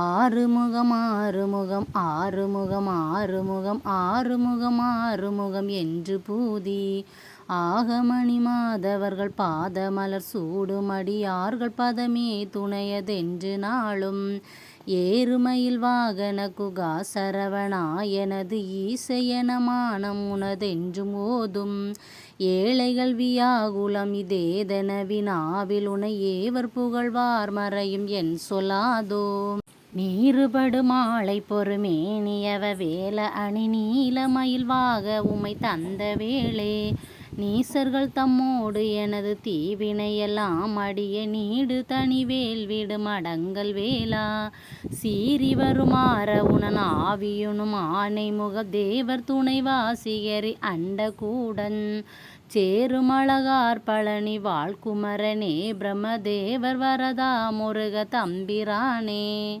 ஆறுமுகம் ஆறுமுகம் ஆறுமுகம் ஆறுமுகம் ஆறுமுகம் ஆறுமுகம் என்று பூதி. ஆகமணி மாதவர்கள் பாதமலர் சூடுமடியார்கள் பதமே துணையதென்று நாளும். ஏறுமையில் வாகன குகா சரவணாயனது ஈசையன மானம் உனதென்றும் ஓதும். ஏழைகள் வியாகுலம் இதேதென வினாவில் உனை ஏவர் புகழ்வார் மறையும் என் சொல்லாதோ. நீருபடு மாலை பொறுமேனியவ வேல அணி நீல மயில்வாக உமை தந்த வேளே. நீசர்கள் தம்மோடு எனது தீவினையெல்லாம் அடிய நீடு தனி வேல்விடு மடங்கள் வேளா. சீறி வருமாற உணன் ஆவியுனும் ஆனை முக தேவர் துணை வாசிகரி அண்ட கூடன். சேருமழகார் பழனி வாழ்குமரனே பிரம்மதேவர் வரதா முருக தம்பிரானே.